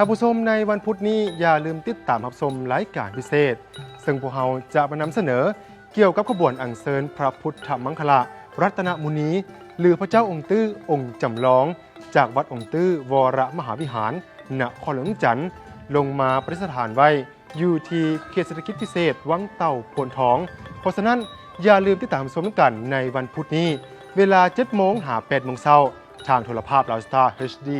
ท่านผู้ชมในวันพุธนี้อย่าลืมติดตามรับชมรายการพิเศษ ซึ่งพวกเราจะมานำเสนอเกี่ยวกับขบวนอังเซิญพระพุทธมังคละ รัตนมุนี หรือพระเจ้าองค์ตื้อองค์จำลอง จากวัดองค์ตื้อวรมหาวิหารณครหลวงจันทร์ลงมาประดิษฐานไว้อยู่ที่เขตเศรษฐกิจพิเศษวังเต่าโพนทอง เพราะฉะนั้นอย่าลืมติดตามชมกันในวันพุธนี้ เวลา7โมงหา8โมงเช้าทางโทรภาพลาวสตาร์ HD